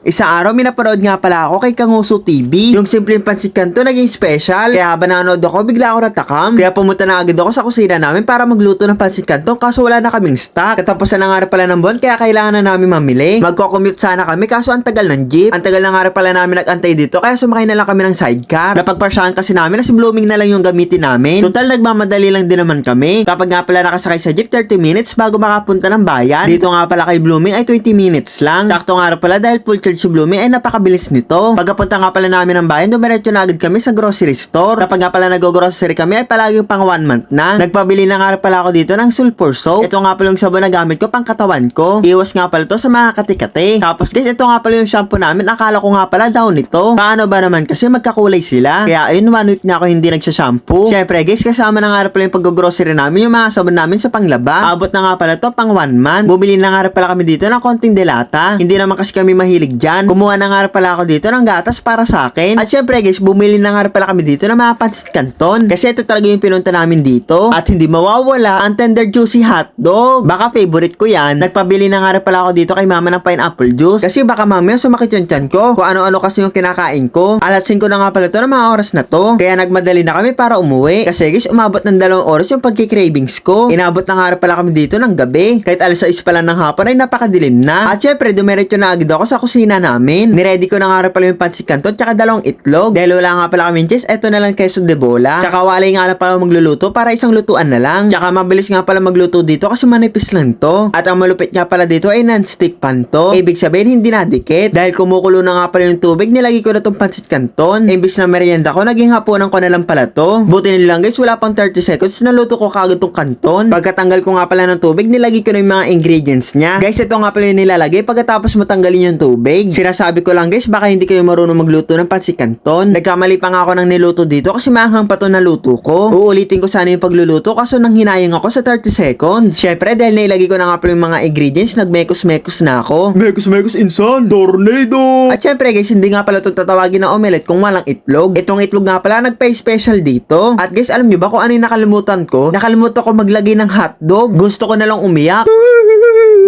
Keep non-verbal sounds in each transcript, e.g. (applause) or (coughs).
Isang araw, minapanood nga pala ako kay Kanguso TV. Yung simpleng pansit kanto naging special. Kaya habang nanonood ako, bigla ako natakam. Kaya pumunta na agad ako sa kusina namin para magluto ng pansit kanto kaso wala na kaming stock. Katapusan na nga pala ng buwan kaya kailangan na namin mamili. Magko-commute sana kami kaso ang tagal ng jeep. Ang tagal na nga pala namin nag-antay dito kaya sumakay na lang kami ng sidecar. Napagpasyahan kasi namin na si Blooming na lang yung gamitin namin. Total nagmamadali lang din naman kami. Kapag nga pala nakasakay sa jeep 30 minutes bago makapunta ng bayan. Dito nga pala kay Blooming ay 20 minutes lang. Sakto nga pala dahil full charge si Blooming ay napakabilis nito. Pagkapunta nga pala namin ng bayan, dumiretso na agad kami sa grocery store. Kapag nga pala nag-grocery kami ay palaging pang one month na. Nagpabili na nga pala ako dito ng sulfur soap. Ito nga pala yung sabon na gamit ko pang katawan ko. Iwas nga pala to sa mga kati-kati. Tapos guys, ito nga pala yung shampoo namin. Akala ko nga pala daw nito. Paano ba naman kasi magkakulay sila. Kaya ayun, one week na ako hindi nagsha-shampoo. Syempre guys, kasama na nga pala yung pag-grocery namin yung mga sabon namin sa panglaba. Abot na nga pala to pang one month. Bumili na nga pala kami dito ng konting delata. Hindi naman kasi kami mahilig dyan. Kumuha na nga pala ako dito ng gatas para sa akin. At syempre guys, bumili na nga pala kami dito ng mga pansit canton. Kasi ito talaga yung pinunta namin dito. At hindi mawawala ang tender juicy hotdog. Baka favorite ko yan. Nagpabili na nga pala ako dito kay mama ng pineapple juice. Kasi baka mamaya sumakit yung ko. Kung ano-ano kasi yung kinakain ko. Alas 5 na nga pala to ng mga oras na to. Kaya nagmadali na kami para umuwi. Kasi guys, umabot ng dalawang oras yung pagkikravings ko. Inabot na nga pala kami dito ng gabi. Kahit alas 6 pa lang ng hapon ay napakadilim na. At syempre, dumiretso na agad ako sa kusina namin. Niready ko na nga rin pala yung pansit canton tsaka dalawang itlog. Dahil wala nga pala kami cheese, eto na lang queso de bola. Tsaka walay nga lang pala magluluto para isang lutuan na lang. Tsaka mabilis nga pala magluto dito kasi manipis lang to. At ang malupit nga pala dito ay non-stick pan to. Ibig sabihin hindi nadikit. Dahil kumukulo na nga pala yung tubig, nilagay ko na tong pansit canton. Imbis na merienda ko, naging hapunan ko na lang pala to. Buti nila lang guys, wala pang 30 seconds, naluto ko kagad tong kanton. Pagkatanggal ko nga pala ng tubig, nilagay ko na yung mga ingredients niya. Guys, ito nga pala yung nilalagay pagkatapos mo tanggalin yung tubig. Sinasabi ko lang guys, baka hindi kayo marunong magluto ng pansit canton. Nagkamali pa nga ako ng niluto dito kasi maanghang pa to na luto ko. Uulitin ko sana yung pagluluto kaso nang hinayang ako sa 30 seconds. Syempre, dahil nailagay ko na nga pala yung mga ingredients, nagmekos-mekos na ako. Mekos-mekos insan, tornado! At syempre guys, hindi nga pala itong tatawagin na omelette kung walang itlog. Itong itlog nga pala nagpa-special dito. At guys, alam nyo ba kung ano yung nakalimutan ko? Nakalimutan ko maglagay ng hotdog. Gusto ko na lang umiyak.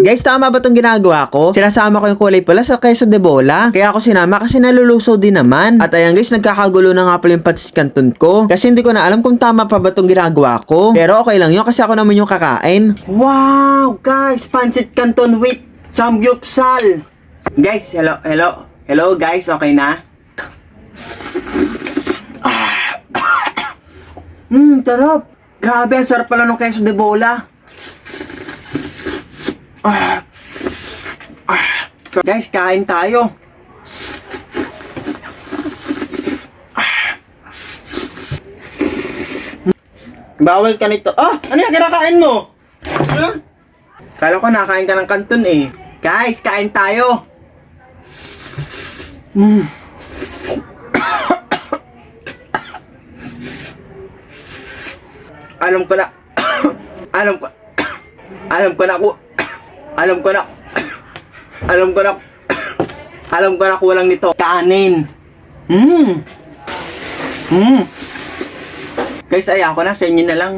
Guys, tama ba itong ginagawa ko? Sinasama ko yung kulay pula sa queso de bola. Kaya ako sinama kasi nalulusaw din naman. At ayan guys, nagkakagulo na nga pala yung patis canton ko. Kasi hindi ko na alam kung tama pa ba itong ginagawa ko. Pero okay lang yun kasi ako naman yung kakain. Wow! Guys, pancit canton with samgyupsal. Guys, hello, hello. Hello guys, okay na? (coughs) Hmm, sarap. Grabe, ang sarap pala ng queso de bola. Ah. Ah. Guys, kain tayo. Ah. Bawal ka nito. Ah! Ano yung kinakain mo? Ha? Kala ko nakain ka ng kanton eh. Guys, kain tayo. Mm. alam ko na. (coughs) alam ko. (coughs) alam ko na ko. Alam ko na. alam ko na. alam ko na kulang nito. Kanin. Hmm. Hmm. Guys, ayan ko na. Sa inyo na lang.